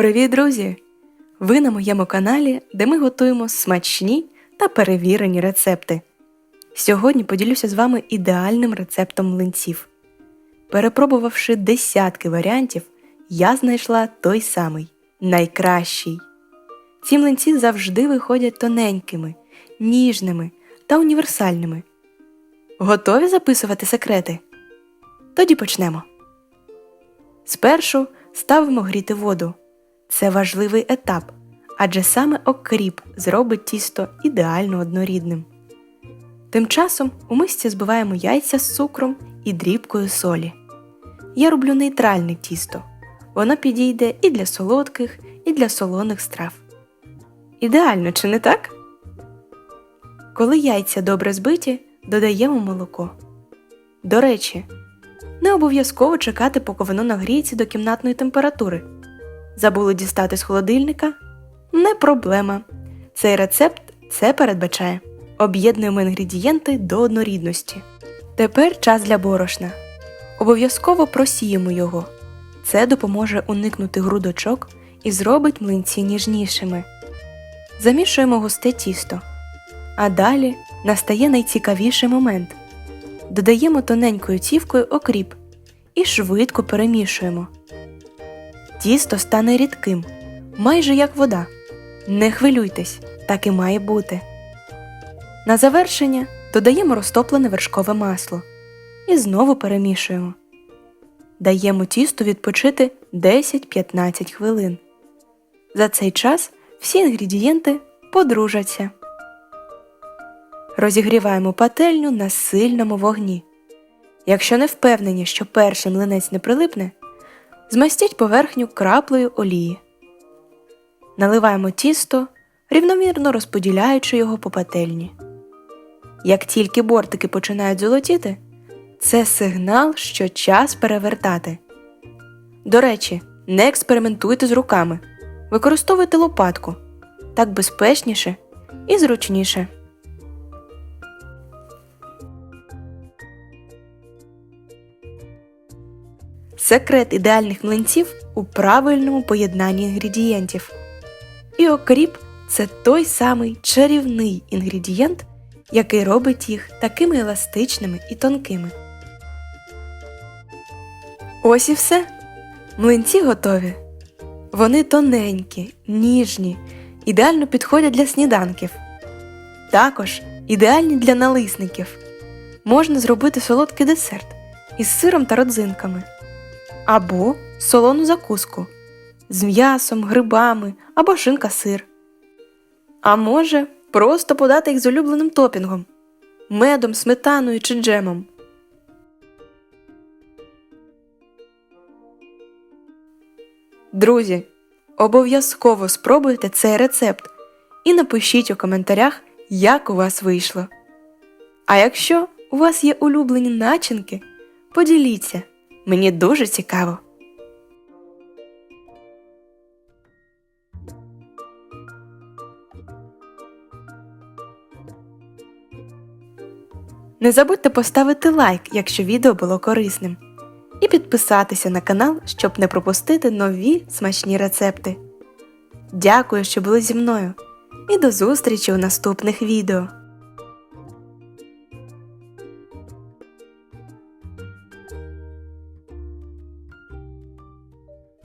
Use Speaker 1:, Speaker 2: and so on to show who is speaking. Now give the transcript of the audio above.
Speaker 1: Привіт, друзі! Ви на моєму каналі, де ми готуємо смачні та перевірені рецепти. Сьогодні поділюся з вами ідеальним рецептом млинців. Перепробувавши десятки варіантів, я знайшла той самий найкращий. Ці млинці завжди виходять тоненькими, ніжними та універсальними. Готові записувати секрети? Тоді почнемо. Спершу ставимо гріти воду. Це важливий етап, адже саме окріп зробить тісто ідеально однорідним. Тим часом у мисці збиваємо яйця з цукром і дрібкою солі. Я роблю нейтральне тісто. Воно підійде і для солодких, і для солоних страв. Ідеально, чи не так? Коли яйця добре збиті, додаємо молоко. До речі, не обов'язково чекати, поки воно нагріється до кімнатної температури. Забули дістати з холодильника? Не проблема. Цей рецепт це передбачає. Об'єднуємо інгредієнти до однорідності. Тепер час для борошна. Обов'язково просіємо його. Це допоможе уникнути грудочок і зробить млинці ніжнішими. Замішуємо густе тісто. А далі настає найцікавіший момент. Додаємо тоненькою цівкою окріп і швидко перемішуємо. Тісто стане рідким, майже як вода. Не хвилюйтесь, так і має бути. На завершення додаємо розтоплене вершкове масло і знову перемішуємо. Даємо тісту відпочити 10-15 хвилин. За цей час всі інгредієнти подружаться. Розігріваємо пательню на сильному вогні. Якщо не впевнені, що перший млинець не прилипне, змастіть поверхню краплею олії. Наливаємо тісто, рівномірно розподіляючи його по пательні. Як тільки бортики починають золотіти, це сигнал, що час перевертати. До речі, не експериментуйте з руками. Використовуйте лопатку так безпечніше і зручніше. Секрет ідеальних млинців у правильному поєднанні інгредієнтів. І окріп це той самий чарівний інгредієнт, який робить їх такими еластичними і тонкими. Ось і все. Млинці готові. Вони тоненькі, ніжні, ідеально підходять для сніданків. Також ідеальні для налисників. Можна зробити солодкий десерт із сиром та родзинками. Або солону закуску з м'ясом, грибами або шинка-сир. А може, просто подати їх з улюбленим топінгом медом, сметаною чи джемом. Друзі, обов'язково спробуйте цей рецепт і напишіть у коментарях, як у вас вийшло. А якщо у вас є улюблені начинки, поділіться, мені дуже цікаво. Не забудьте поставити лайк, якщо відео було корисним, і підписатися на канал, щоб не пропустити нові смачні рецепти. Дякую, що були зі мною, і до зустрічі у наступних відео!